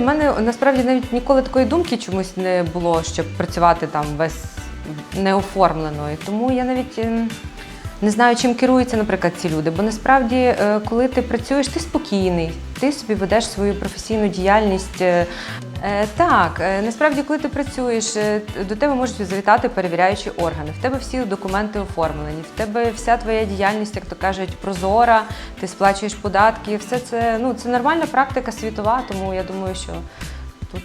знаєте, в мене насправді навіть ніколи такої думки чомусь не було, щоб працювати там весь неоформленою. Тому я навіть ем, не знаю, чим керуються, наприклад, ці люди. Бо насправді, е, коли ти працюєш, ти спокійний, ти собі ведеш свою професійну діяльність. Е, Так, е, насправді, коли ти працюєш, е, до тебе можуть завітати перевіряючі органи. В тебе всі документи оформлені, в тебе вся твоя діяльність, як то кажуть, прозора, ти сплачуєш податки. Все це ну це нормальна практика світова, тому я думаю, що тут.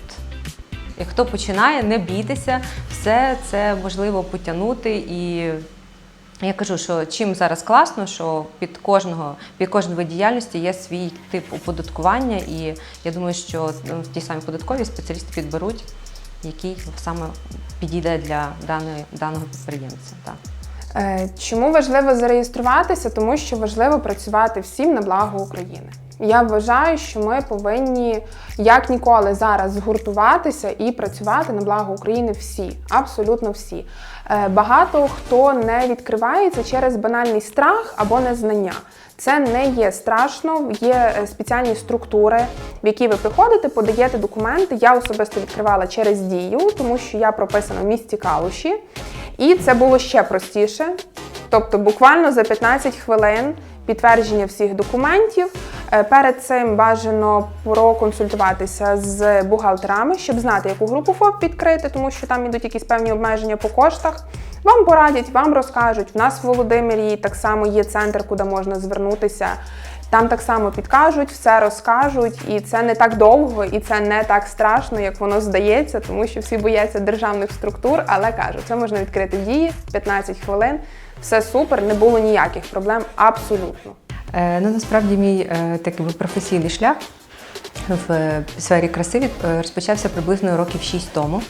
Як хто починає, не бійтеся, все це можливо потягнути. І я кажу, що чим зараз класно, що під кожного, під кожен вид діяльності є свій тип оподаткування, і я думаю, що ну, ті самі податкові спеціалісти підберуть, який саме підійде для даної, даного підприємця. Так. Е, Чому важливо зареєструватися? Тому що важливо працювати всім на благо України. Я вважаю, що ми повинні як ніколи зараз згуртуватися і працювати на благо України всі, абсолютно всі. Е, Багато хто не відкривається через банальний страх або незнання. Це не є страшно. Є е, спеціальні структури, в які ви приходите, подаєте документи. Я особисто відкривала через дію, тому що я прописана в місті Калуші. І це було ще простіше. Тобто, буквально за 15 хвилин підтвердження всіх документів. Е, Перед цим бажано проконсультуватися з бухгалтерами, щоб знати, яку групу ФОП відкрити, тому що там ідуть якісь певні обмеження по коштах. Вам порадять, вам розкажуть. У нас в Володимирі так само є центр, куди можна звернутися. Там так само підкажуть, все розкажуть, і це не так довго, і це не так страшно, як воно здається, тому що всі бояться державних структур, але кажу, це можна відкрити дії 15 хвилин. Все супер, не було ніяких проблем абсолютно. Е, ну, насправді мій е, такий професійний шлях в е, сфері краси розпочався приблизно років 6 тому,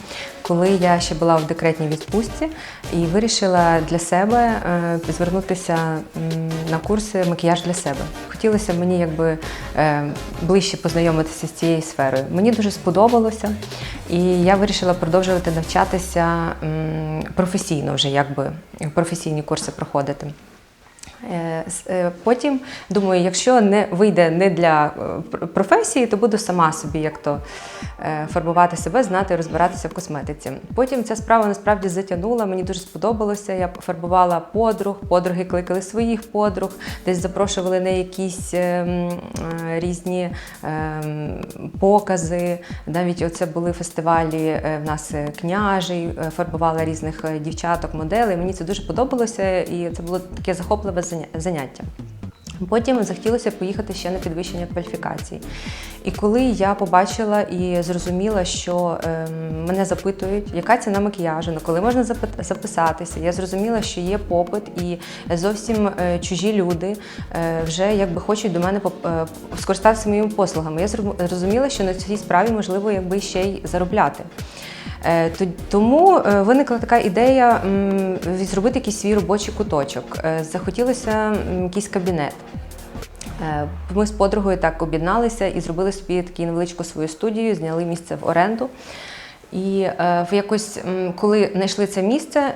коли я ще була в декретній відпустці і вирішила для себе звернутися на курси макіяж для себе. Хотілося мені якби ближче познайомитися з цією сферою. Мені дуже сподобалося, і я вирішила продовжувати навчатися професійно, вже якби професійні курси проходити. Е, е, Потім думаю, якщо не вийде не для е, професії, то буду сама собі як то фарбувати себе, знати, розбиратися в косметиці. Потім ця справа насправді затягнула, мені дуже сподобалося. Я фарбувала подруг, подруги кликали своїх подруг, десь запрошували на якісь е, м, е, різні е, покази. Навіть оце були фестивалі в нас княжий, фарбувала різних дівчаток, моделей. Мені це дуже подобалося, і це було таке захопливе заня- заняття. Потім захотілося поїхати ще на підвищення кваліфікації. І коли я побачила і зрозуміла, що ем, мене запитують, яка ціна макіяжу, на коли можна записатися, я зрозуміла, що є попит, і зовсім е, чужі люди е, вже якби хочуть до мене е, скористатися моїми послугами. Я зрозуміла, що на цій справі можливо якби ще й заробляти. Е, Тому е, виникла така ідея зробити якийсь свій робочий куточок. Е, Захотілося якийсь кабінет. Ми з подругою так об'єдналися і зробили собі таку невеличку свою студію, зняли місце в оренду. І в якось, коли знайшли це місце,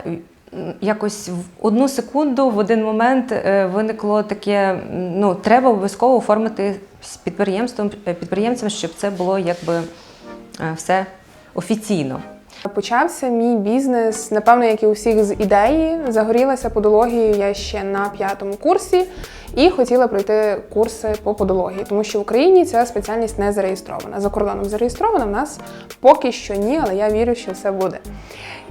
якось в одну секунду, в один момент виникло таке: ну, треба обов'язково оформити з підприємством, підприємцем, щоб це було якби все офіційно. Почався мій бізнес, напевно, як і у всіх з ідеї. Загорілася подологією я ще на п'ятому курсі і хотіла пройти курси по подології, тому що в Україні ця спеціальність не зареєстрована. За кордоном зареєстрована в нас поки що ні, але я вірю, що все буде.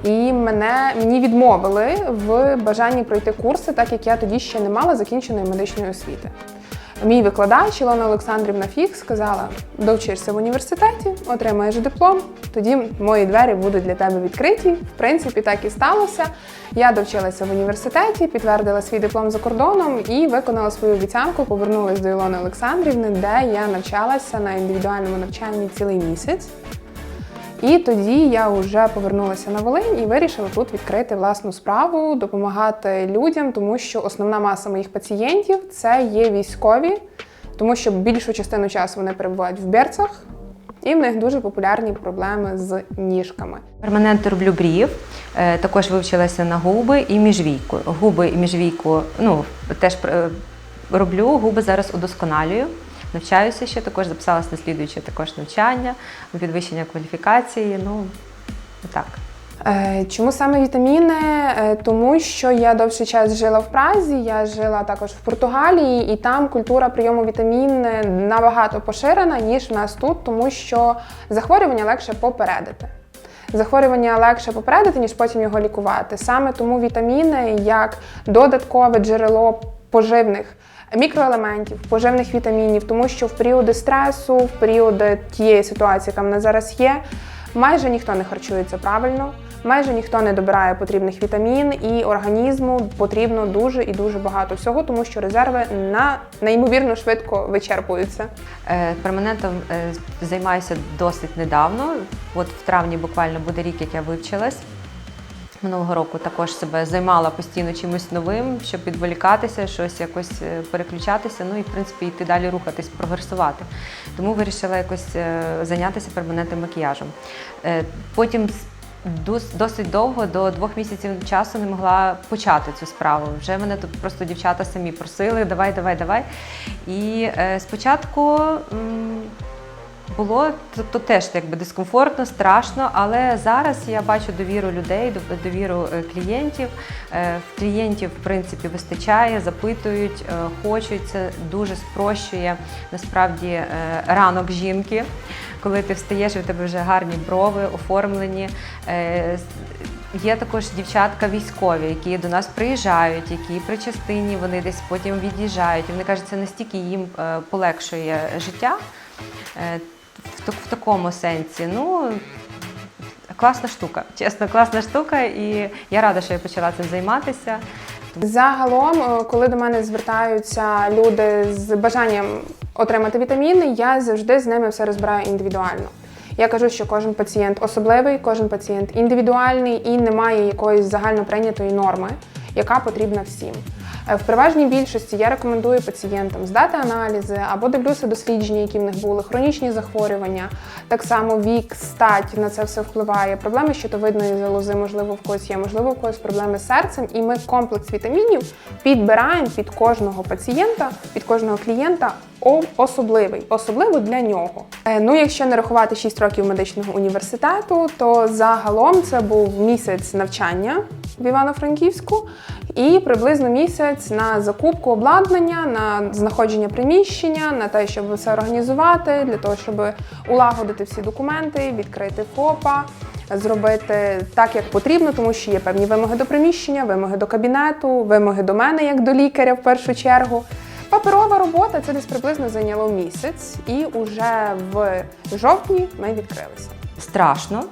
І мене мені відмовили в бажанні пройти курси, так як я тоді ще не мала закінченої медичної освіти. Мій викладач Ілона Олександрівна Фік сказала: довчишся в університеті, отримаєш диплом, тоді мої двері будуть для тебе відкриті. В принципі, так і сталося. Я довчилася в університеті, підтвердила свій диплом за кордоном і виконала свою обіцянку, повернулася до Ілони Олександрівни, де я навчалася на індивідуальному навчанні цілий місяць. І тоді я вже повернулася на Волинь і вирішила тут відкрити власну справу, допомагати людям, тому що основна маса моїх пацієнтів це є військові, тому що більшу частину часу вони перебувають в берцах, і в них дуже популярні проблеми з ніжками. Перманент роблю брів, е, також вивчилася на губи і міжвійку. Губи і міжвійку ну, теж е, роблю, губи зараз удосконалюю. Навчаюся ще, також записалася на слідуюче також навчання, підвищення кваліфікації. Ну, так. Е, Чому саме вітаміни? Е, Тому що я довший час жила в Празі, я жила також в Португалії, і там культура прийому вітамін набагато поширена, ніж в нас тут, тому що захворювання легше попередити. Захворювання легше попередити, ніж потім його лікувати. Саме тому вітаміни як додаткове джерело поживних мікроелементів, поживних вітамінів, тому що в періоди стресу, в періоди тієї ситуації, яка в нас зараз є, майже ніхто не харчується правильно. Майже ніхто не добирає потрібних вітамін, і організму потрібно дуже і дуже багато всього, тому що резерви на неймовірно швидко вичерпуються. Е, Перманентом е, займаюся досить недавно. От в травні буквально буде рік, як я вивчилась. Минулого року також себе займала постійно чимось новим, щоб відволікатися, щось якось е, переключатися, ну і в принципі йти далі рухатись, прогресувати. Тому вирішила якось е, зайнятися перманентним макіяжем. Е, Потім досить довго, до двох місяців часу не могла почати цю справу. Вже мене тут просто дівчата самі просили, давай, давай, давай. І спочатку. Було то, теж якби дискомфортно, страшно, але зараз я бачу довіру людей, довіру е, клієнтів. Е, В клієнтів, в принципі, вистачає, запитують, е, хочуть. Це дуже спрощує насправді ранок жінки, коли ти встаєш, і в тебе вже гарні брови, оформлені. Є також дівчатка військові, які до нас приїжджають, які при частині вони десь потім від'їжджають. І вони кажуть, це настільки їм полегшує життя. В, в такому сенсі. Ну, класна штука, чесно, класна штука, і я рада, що я почала цим займатися. Загалом, е, коли до мене звертаються люди з бажанням отримати вітаміни, я завжди з ними все розбираю індивідуально. Я кажу, що кожен пацієнт особливий, кожен пацієнт індивідуальний і немає якоїсь загальноприйнятої норми, яка потрібна всім. Е, В переважній більшості я рекомендую пацієнтам здати аналізи або дивлюся дослідження, які в них були, хронічні захворювання, так само вік, стать на це все впливає. Проблеми щитовидної залози, можливо, в когось є, можливо, в когось проблеми з серцем. І ми комплекс вітамінів підбираємо під кожного пацієнта, під кожного клієнта особливий, особливо для нього. Е, Ну, якщо не рахувати 6 років медичного університету, то загалом це був місяць навчання в Івано-Франківську і приблизно місяць на закупку обладнання, на знаходження приміщення, на те, щоб все організувати, для того, щоб улагодити всі документи, відкрити ФОПа. Зробити так, як потрібно, тому що є певні вимоги до приміщення, вимоги до кабінету, вимоги до мене як до лікаря в першу чергу. Паперова робота це десь приблизно зайняло місяць, і уже в жовтні ми відкрилися. Страшно.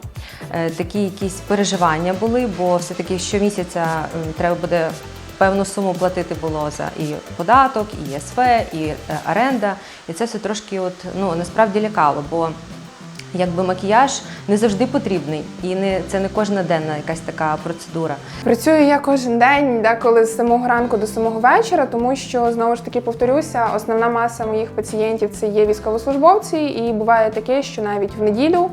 Е, Такі якісь переживання були, бо все-таки щомісяця треба буде певну суму платити було за і податок, і ЄСВ, і е, оренда. І це все трошки от, ну, насправді лякало, бо якби макіяж не завжди потрібний, і не, це не кожна денна якась така процедура. Працюю я кожен день, деколи з самого ранку до самого вечора, тому що знову ж таки повторюся, основна маса моїх пацієнтів це є військовослужбовці, і буває таке, що навіть в неділю.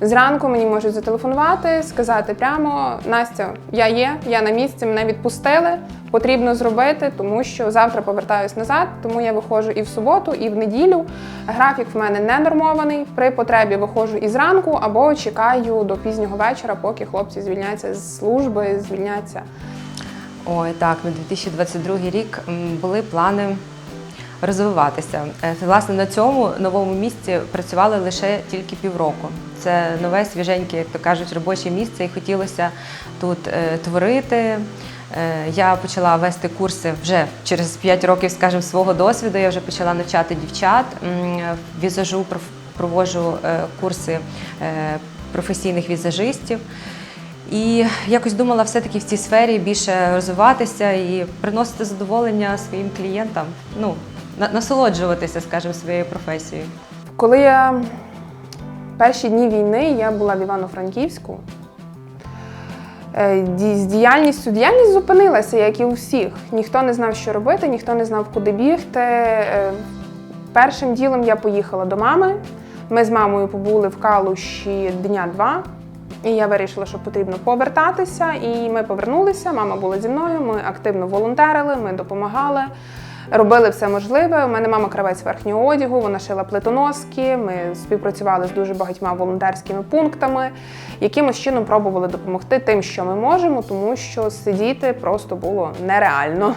Зранку мені можуть зателефонувати, сказати прямо Настя, я є, я на місці, мене відпустили. Потрібно зробити, тому що завтра повертаюсь назад, тому я виходжу і в суботу, і в неділю. Графік в мене не нормований. При потребі виходжу і зранку або чекаю до пізнього вечора, поки хлопці звільняться з служби, звільняться. Ой, так, на 2022 рік були плани розвиватися. Е, Власне, на цьому новому місці працювали лише тільки півроку. Це нове, свіженьке, як то кажуть, робоче місце, і хотілося тут е, творити. Е, Я почала вести курси вже через 5 років, скажімо, свого досвіду. Я вже почала навчати дівчат візажу, проводжу курси професійних візажистів. І якось думала все-таки в цій сфері більше розвиватися і приносити задоволення своїм клієнтам, ну, насолоджуватися, скажімо, своєю професією. Коли я перші дні війни я була в Івано-Франківську. е, З діяльністю діяльність зупинилася, як і у всіх. Ніхто не знав, що робити, ніхто не знав, куди бігти. Е, Першим ділом я поїхала до мами. Ми з мамою побули в Калуші дня два. І я вирішила, що потрібно повертатися. І ми повернулися. Мама була зі мною. Ми активно волонтерили, ми допомагали. Робили все можливе. У мене мама кравець верхнього одягу, вона шила плитоноски. Ми співпрацювали з дуже багатьма волонтерськими пунктами, якимось чином пробували допомогти тим, що ми можемо, тому що сидіти просто було нереально.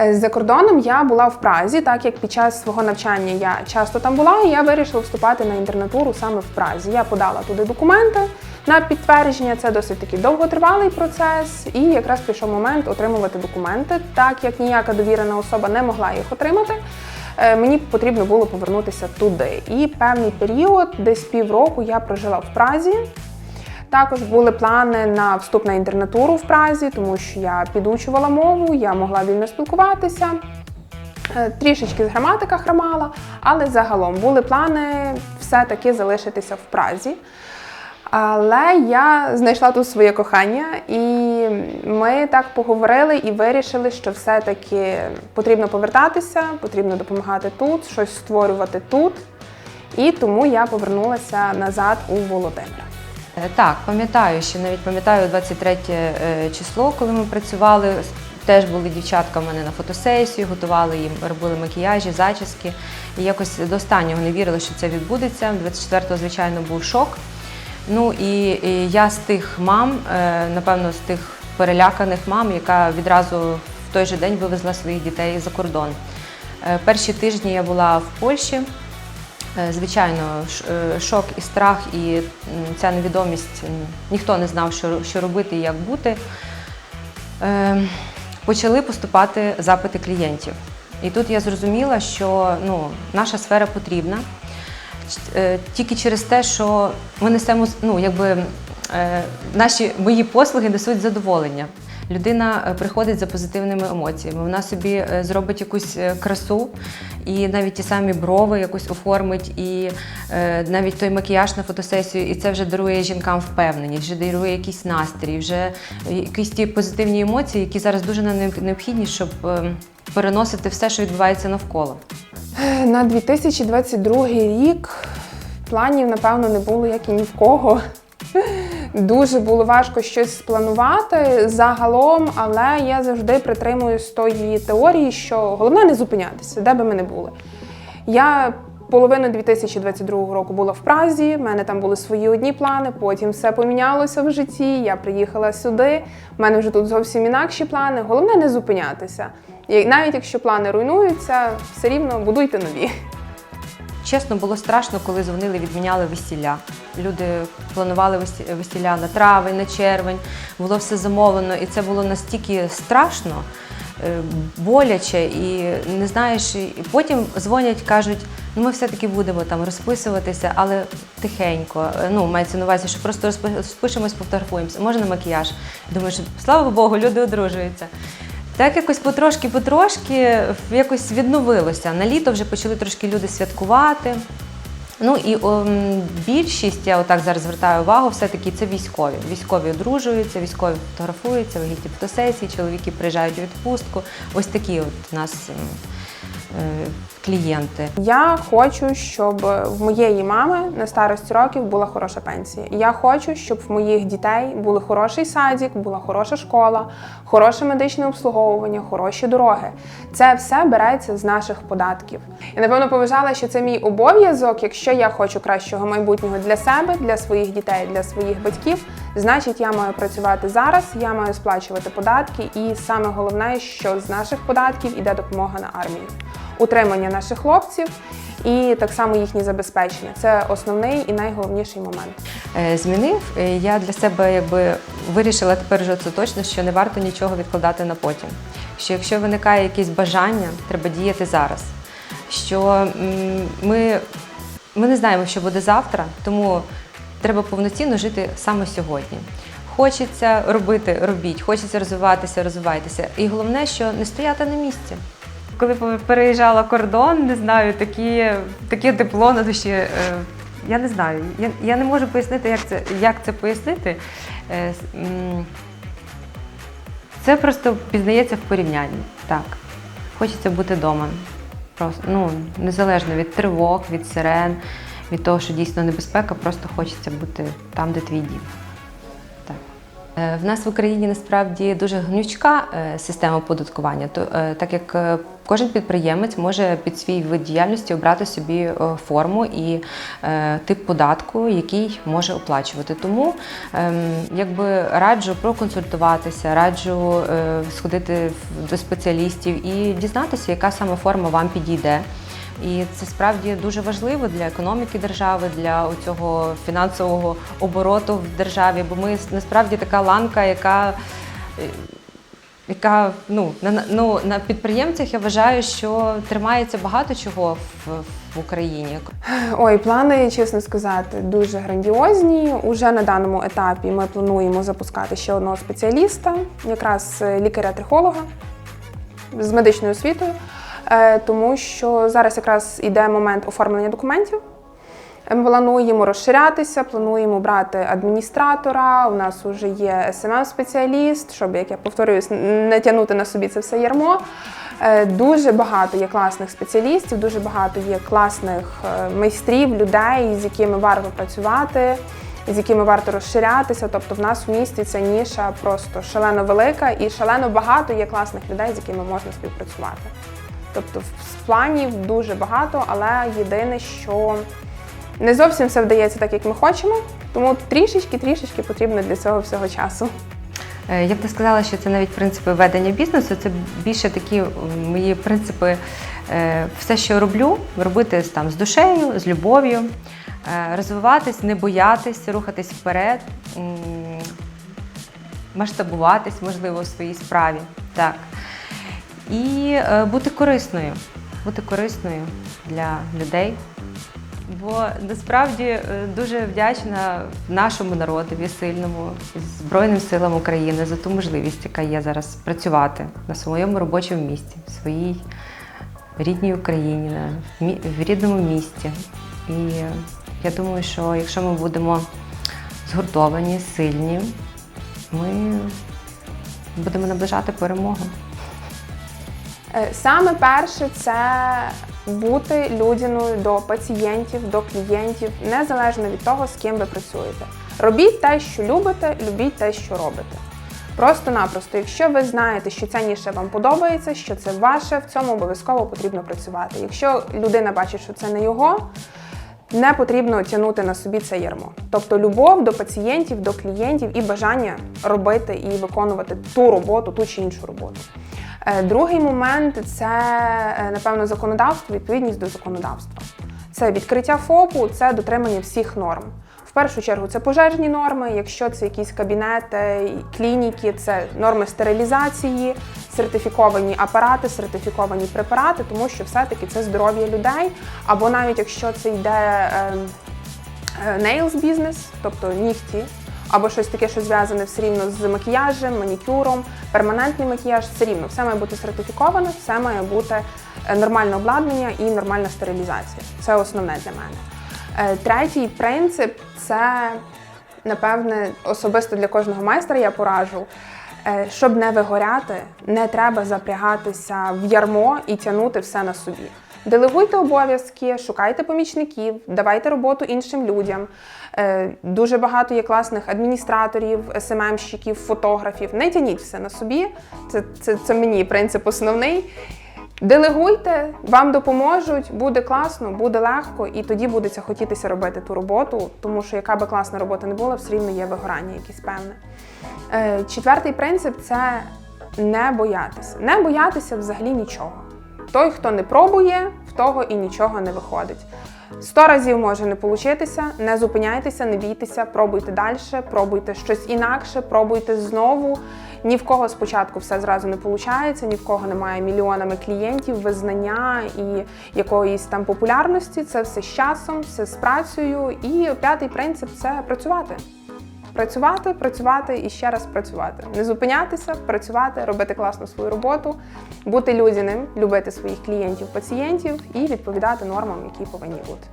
Е, За кордоном я була в Празі, так як під час свого навчання я часто там була, і я вирішила вступати на інтернатуру саме в Празі. Я подала туди документи на підтвердження. Це досить такий довготривалий процес, і якраз прийшов момент отримувати документи, так як ніяка довірена особа не могла їх отримати. е, Мені потрібно було повернутися туди. І певний період, десь півроку, я прожила в Празі. Також були плани на вступ на інтернатуру в Празі, тому що я підучувала мову, я могла вільно спілкуватися. Е, Трішечки з граматика хромала, але загалом були плани все-таки залишитися в Празі. Але я знайшла тут своє кохання, і ми так поговорили і вирішили, що все-таки потрібно повертатися, потрібно допомагати тут, щось створювати тут. І тому я повернулася назад у Володимир. Е, Так, пам'ятаю, що навіть пам'ятаю 23 е, число, коли ми працювали. Теж були дівчатка в мене на фотосесію, готували їм, робили макіяжі, зачіски. І якось до останнього не вірили, що це відбудеться. 24-го, звичайно, був шок. Ну і, і я з тих мам, е, напевно, з тих переляканих мам, яка відразу в той же день вивезла своїх дітей за кордон. Е, Перші тижні я була в Польщі. Е, Звичайно, шок і страх, і ця невідомість, ніхто не знав, що, робити і як бути. Почали поступати запити клієнтів. І тут я зрозуміла, що ну, наша сфера потрібна. Е, Тільки через те, що ми несемо ну, якби, е, наші мої послуги несуть задоволення. Людина е, приходить за позитивними емоціями. Вона собі е, зробить якусь е, красу, і навіть ті самі брови якось оформить, і навіть той макіяж на фотосесію, і це вже дарує жінкам впевненість, вже дарує якийсь настрій, вже якісь ті позитивні емоції, які зараз дуже необхідні, щоб переносити все, що відбувається навколо. На 2022 рік планів, напевно, не було як і ні в кого. Дуже було важко щось спланувати загалом, але я завжди притримуюсь тої теорії, що головне не зупинятися, де би ми не були. Я половину 2022 року була в Празі, в мене там були свої одні плани, потім все помінялося в житті. Я приїхала сюди, в мене вже тут зовсім інакші плани. Головне не зупинятися. І навіть якщо плани руйнуються, все рівно будуйте нові. Чесно, було страшно, коли дзвонили, відміняли весілля. Люди планували весі- весілля на травень, на червень, було все замовлено, і це було настільки страшно, е, боляче, і не знаєш. І потім дзвонять, кажуть, ну ми все-таки будемо там розписуватися, але тихенько. Е, Ну, мається на увазі, що просто розпи- розпишемось, пофотографуємося. Можна макіяж. Думаєш, слава Богу, люди одружуються. Так якось потрошки-потрошки якось відновилося. На літо вже почали трошки люди святкувати. Ну і о, більшість, я отак зараз звертаю увагу, все-таки це військові. Військові одружуються, військові фотографуються, вагітні фотосесії, чоловіки приїжджають у відпустку. Ось такі от у нас е, клієнти. Я хочу, щоб в моєї мами на старості років була хороша пенсія. Я хочу, щоб в моїх дітей були хороший садик, була хороша школа, хороше медичне обслуговування, хороші дороги. Це все береться з наших податків. Я напевно поважала, що це мій обов'язок. Якщо я хочу кращого майбутнього для себе, для своїх дітей, для своїх батьків, значить я маю працювати зараз, я маю сплачувати податки, і саме головне, що з наших податків іде допомога на армію утримання наших хлопців і так само їхнє забезпечення. Це основний і найголовніший момент. Е, Змінив. Е, Я для себе якби вирішила тепер вже це точно, що не варто нічого відкладати на потім. Що якщо виникає якесь бажання, треба діяти зараз. Що ми, ми не знаємо, що буде завтра, тому треба повноцінно жити саме сьогодні. Хочеться робити, робіть, хочеться розвиватися, розвивайтеся. І головне, що не стояти на місці. Коли переїжджала кордон, не знаю, такі, таке тепло на душі. е, Я не знаю. Я, я не можу пояснити, як це, як це пояснити. Е, Це просто пізнається в порівнянні. Так. Хочеться бути вдома. Просто, ну, незалежно від тривог, від сирен, від того, що дійсно небезпека, просто хочеться бути там, де твій дім. Е, В нас в Україні насправді дуже гнучка е, система оподаткування, е, так як кожен підприємець може під свій вид діяльності обрати собі форму і тип податку, який може оплачувати. Тому ем, якби раджу проконсультуватися, раджу сходити до спеціалістів і дізнатися, яка саме форма вам підійде. І це справді дуже важливо для економіки держави, для цього фінансового обороту в державі, бо ми насправді така ланка, яка, яка ну, на, ну, на підприємцях я вважаю, що тримається багато чого в, в Україні. Ой, плани, чесно сказати, дуже грандіозні. Уже на даному етапі ми плануємо запускати ще одного спеціаліста, якраз е, лікаря-трихолога з медичною освітою, тому що зараз якраз іде момент оформлення документів. Ми плануємо розширятися, плануємо брати адміністратора. У нас вже є СММ-спеціаліст, щоб, як я повторююсь, не тягнути на собі це все ярмо. Е, Дуже багато є класних спеціалістів, дуже багато є класних е, майстрів, людей, з якими варто працювати, з якими варто розширятися. Тобто, в нас в місті ця ніша просто шалено велика і шалено багато є класних людей, з якими можна співпрацювати. Тобто, в- планів дуже багато, але єдине, що не зовсім все вдається так, як ми хочемо, тому трішечки-трішечки потрібно для цього всього часу. Е, Я б не сказала, що це навіть принципи ведення бізнесу, це більше такі мої принципи. е, Все, що роблю, робити з- там з душею, з любов'ю, е, розвиватись, не боятись, рухатись вперед, масштабуватись, можливо, в своїй справі. Так. І е, бути корисною, бути корисною для людей. Бо насправді е, дуже вдячна нашому народові сильному Збройним силам України за ту можливість, яка є зараз працювати на своєму робочому місці, в своїй рідній Україні, в рідному місті. І я думаю, що якщо ми будемо згуртовані, сильні, ми будемо наближати перемогу. Е, Саме перше це бути людяною до пацієнтів, до клієнтів, незалежно від того, з ким ви працюєте. Робіть те, що любите, любіть те, що робите. Просто-напросто, якщо ви знаєте, що ця ніша вам подобається, що це ваше, в цьому обов'язково потрібно працювати. Якщо людина бачить, що це не його, не потрібно тягнути на собі це ярмо. Тобто любов до пацієнтів, до клієнтів і бажання робити і виконувати ту роботу, ту чи іншу роботу. Е, Другий момент це, е, напевно, законодавство, відповідність до законодавства. Це відкриття ФОПу, це дотримання всіх норм. В першу чергу це пожежні норми. Якщо це якісь кабінети, клініки, це норми стерилізації, сертифіковані апарати, сертифіковані препарати, тому що все-таки це здоров'я людей. Або навіть якщо це йде ем, е, nails бізнес, тобто нігті, або щось таке, що зв'язане все рівно з макіяжем, манікюром, перманентний макіяж, все рівно. Все має бути сертифіковано, все має бути е, нормальне обладнання і нормальна стерилізація. Це основне для мене. Е, Третій принцип це, напевне, особисто для кожного майстра я пораджу. Е, Щоб не вигоряти, не треба запрягатися в ярмо і тягнути все на собі. Делегуйте обов'язки, шукайте помічників, давайте роботу іншим людям. Е, Дуже багато є класних адміністраторів, СММщиків, фотографів. Не тяніть все на собі. Це, це, це мені принцип основний. Делегуйте, вам допоможуть, буде класно, буде легко, і тоді будеться хотітися робити ту роботу, тому що яка би класна робота не була, все рівно є вигорання якесь певне. Е, Четвертий принцип це не боятися. Не боятися взагалі нічого. Той, хто не пробує, в того і нічого не виходить. Сто разів може не получитися, не зупиняйтеся, не бійтеся, пробуйте далі, пробуйте щось інакше, пробуйте знову. Ні в кого спочатку все зразу не виходить, ні в кого немає мільйонами клієнтів, визнання і якоїсь там популярності. Це все з часом, все з працею. І п'ятий принцип це працювати. Працювати, працювати і ще раз працювати. Не зупинятися, працювати, робити класно свою роботу, бути людяним, любити своїх клієнтів, пацієнтів і відповідати нормам, які повинні бути.